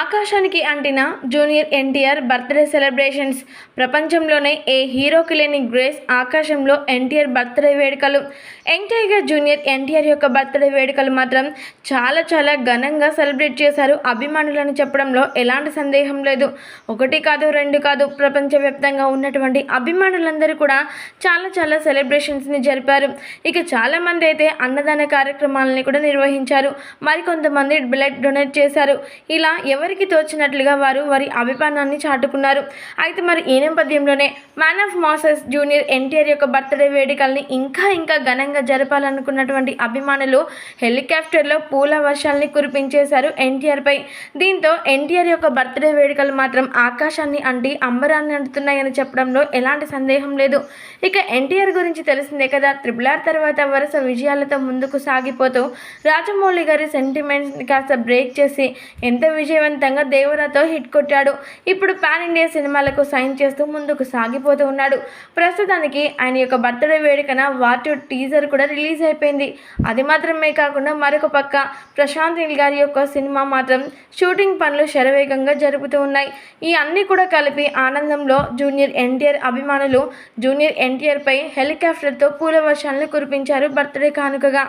ఆకాశానికి అంటిన junior NTR birthday celebrations. ప్రపంచంలోనే ఏ హీరోకి లేని గ్రేస్ ఆకాశంలో ఎన్టీఆర్ బర్త్డే వేడుకలు. ఎన్టీఆర్ జూనియర్ ఎన్టీఆర్ యొక్క బర్త్డే వేడుకలు మాత్రం చాలా చాలా ఘనంగా సెలబ్రేట్ చేశారు అభిమానులను చెప్పడంలో ఎలాంటి సందేహం లేదు. ఒకటి కాదు రెండు కాదు ప్రపంచవ్యాప్తంగా ఉన్నటువంటి అభిమానులందరూ కూడా చాలా చాలా సెలబ్రేషన్స్ని జరిపారు. ఇక చాలామంది అయితే అన్నదాన కార్యక్రమాలని కూడా నిర్వహించారు. మరికొంతమంది బ్లడ్ డొనేట్ చేశారు. ఇలా ఎవరికి తోచినట్లుగా వారు వారి అభిమానాన్ని చాటుకున్నారు. అయితే మరి ఈ నేపథ్యంలోనే man of masses junior NTR యొక్క బర్త్డే వేడుకల్ని ఇంకా ఇంకా ఘనంగా జరపాలనుకున్నటువంటి అభిమానులు హెలికాప్టర్లో పూల వర్షాలని కురిపించేశారు ఎన్టీఆర్పై. దీంతో ఎన్టీఆర్ యొక్క బర్త్డే వేడుకలు మాత్రం ఆకాశాన్ని అంటి అంబరాన్ని అంటున్నాయని చెప్పడంలో ఎలాంటి సందేహం లేదు. ఇక ఎన్టీఆర్ గురించి తెలిసిందే కదా త్రిబుల్ ఆర్ తర్వాత వరుస విజయాలతో ముందుకు సాగిపోతూ రాజమౌళి గారి సెంటిమెంట్స్ని కాస్త బ్రేక్ చేసి ఎంత విజయం విజయవంతంగా దేవరాతో హిట్ కొట్టాడు. ఇప్పుడు పాన్ ఇండియా సినిమాలకు సైన్ చేస్తూ ముందుకు సాగిపోతూ ఉన్నాడు. ప్రస్తుతానికి ఆయన యొక్క బర్త్డే వేడుకన వాటి టీజర్ కూడా రిలీజ్ అయిపోయింది. అది మాత్రమే కాకుండా మరొక పక్క ప్రశాంత్ నీల్ గారి యొక్క సినిమా మాత్రం షూటింగ్ పనులు శరవేగంగా జరుపుతూ ఉన్నాయి. ఈ అన్నీ కూడా కలిపి ఆనందంలో జూనియర్ ఎన్టీఆర్ అభిమానులు జూనియర్ ఎన్టీఆర్పై హెలికాప్టర్తో పూల వర్షాలను కురిపించారు బర్త్డే కానుకగా.